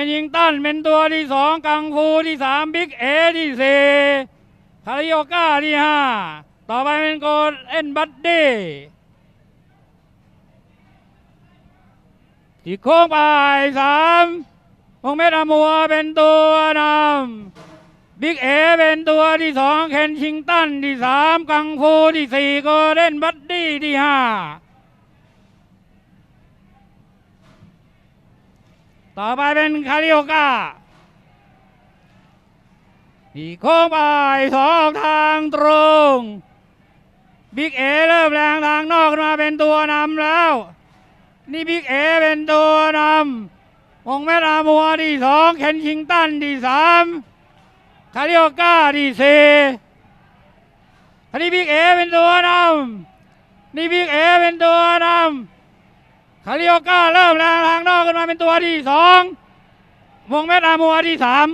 เฮนยิงตันเป็นตัวที่สองกังฟูที่สามบิ๊กเอที่สี่คาริโอก้าที่ห้าต่อไปเป็นโกดเอ็นบัดดี้ที่โค้งไปสามมงเมดอามัวเป็นตัวนำบิ๊กเอเป็นตัวที่สองเคนชิงตันที่สามกังฟูที่สี่โกลเด้นบัดดี้ที่ห้า ต่อไปเป็นคาริโอกาที่โค้งไปสองออกทางตรงบิ๊กเอเริ่มแรงทางนอกมาเป็นตัวนำแล้ว นี่บิ๊กเอเป็นตัวนำวงแม่อามัวที่สองเคนชิงตันที่สามคาริโอก้าดีเซอันนี้บิ๊กเอเป็นตัวนำนี่บิ๊กเอเป็นตัวนำ คาริโอก้าเริ่มแรงทางนอกขึ้นมาเป็นตัวที่สองวงเม็ดอามัวที่สาม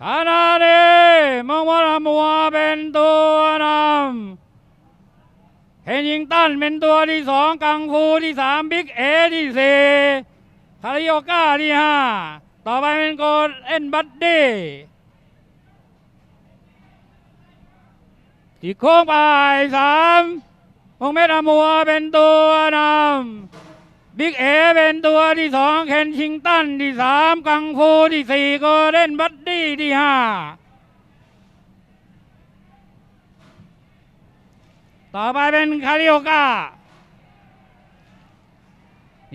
คานาเดมองว่าอามัวเป็นตัวนำเฮนยิงตันเป็นตัวที่สองกังฟูที่สามบิ๊กเอที่สี่ คาริโอก้าที่ห้าต่อไปเป็นโกดเอ็นบัดดี้ที่โค้งไปสามวงเม็ดอมัวเป็นตัวนำบิ๊กเอเป็นตัวที่สองเคนชิงตันที่สามกังฟูที่สี่โกดเอ็นบัดดี้ที่ห้าต่อไปเป็นคาริโอกา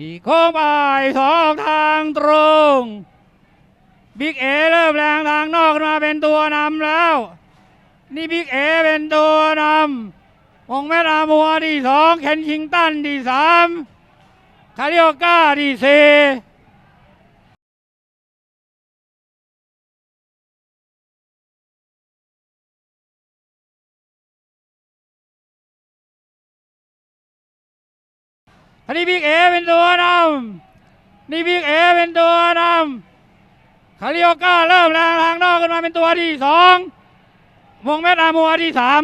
อีโค้งไปสองทางตรงบิ๊กเอเริ่มแรงทางนอกมาเป็นตัวนำแล้ว นี่บิ๊กเอเป็นตัวนำมงแม่อามัวที่สองเคนชิงตันที่สามคาริโอกาที่สี่ อันนี้บิ๊กเอเป็นตัวนำนี่บิ๊กเอเป็นตัวนำคาริโอกาเริ่มแรงทางนอกขึ้นมาเป็นตัวที่สองวงเมตอามัวที่สาม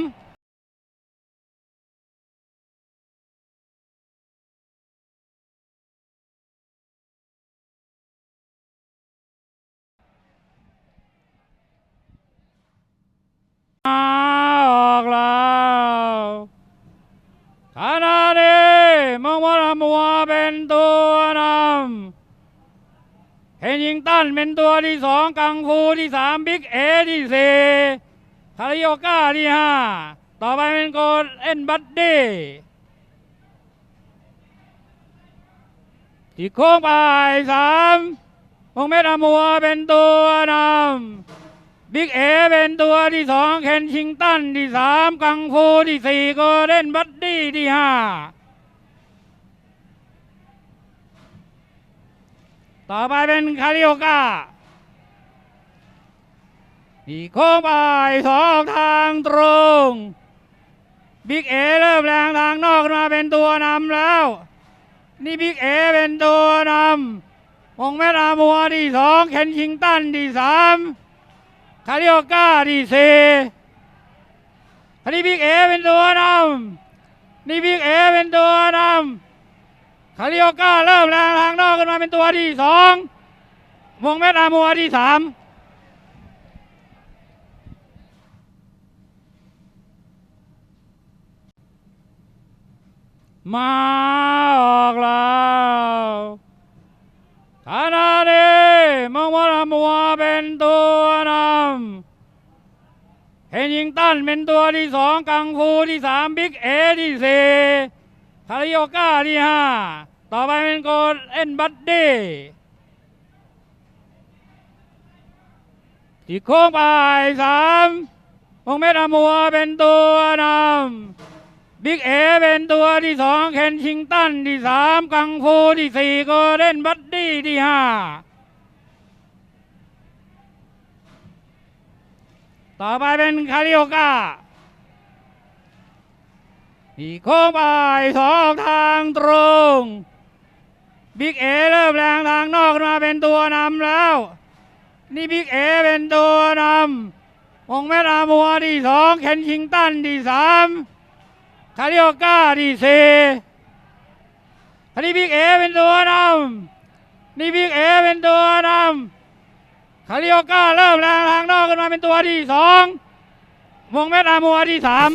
มาออกแล้วคานาเดมองว่ามัวเป็นตัวนำเฮนยิง ตันเป็นตัวที่สองกังฟูที่สามบิ๊กเอที่สี่คาริโอก้าที่ห้าต่อไปเป็นโกดเอ็นบัดดี้ที่โค้งไปสามวงเม็ดอมัวเป็นตัวนำบิ๊กเอเป็นตัวที่สองเคนชิงตันที่สามกังฟูที่สี่โกลเด้นบัดดี้ที่ห้า ต่อไปเป็นคาริโอกาที่โค้งไปสองทางตรงบิ๊กเอเริ่มแรงทางนอกมาเป็นตัวนำแล้ว นี่บิ๊กเอเป็นตัวนำวงแม่อามัวที่สองเคนชิงตันที่สามคาริโอก้าที่สี่อันนี้บิ๊กเอเป็นตัวนำนี่บิ๊กเอเป็นตัวนำ คาริโอก้าเริ่มแรงทางนอกขึ้นมาเป็นตัวที่สองวงเม็ดอามัวที่สามมาออกแล้วคานาเมองว่ามัวเป็นตัวนำเฮนยิงตันเป็นตัวที่สองกังฟูที่สามบิ๊กเอที่สี่ คาริโอก้าที่ห้าต่อไปเป็นโกดเอ็นบัดดี้ที่โค้งไปสามวงเม็ดอมัวเป็นตัวนำบิ๊กเอเป็นตัวที่สองเคนชิงตันที่สามกังฟูที่สี่โกลเด้นบัดดี้ที่ห้าต่อไปเป็นคาริโอกาท นี่โค้งไปสองทางตรงบิ๊กเอเริ่มแรงทางนอกมาเป็นตัวนำแล้ว นี่บิ๊กเอเป็นตัวนำวงแมตอามัวที่สองเคนชิงตันที่สามคาริโอก้าที่สี่อันนี้บิ๊กเอเป็นตัวนำนี่บิ๊กเอเป็นตัวนำคาริโอก้าเริ่มแรงทางนอกขึ้นมาเป็นตัวที่สองวงแมตอามัวที่สาม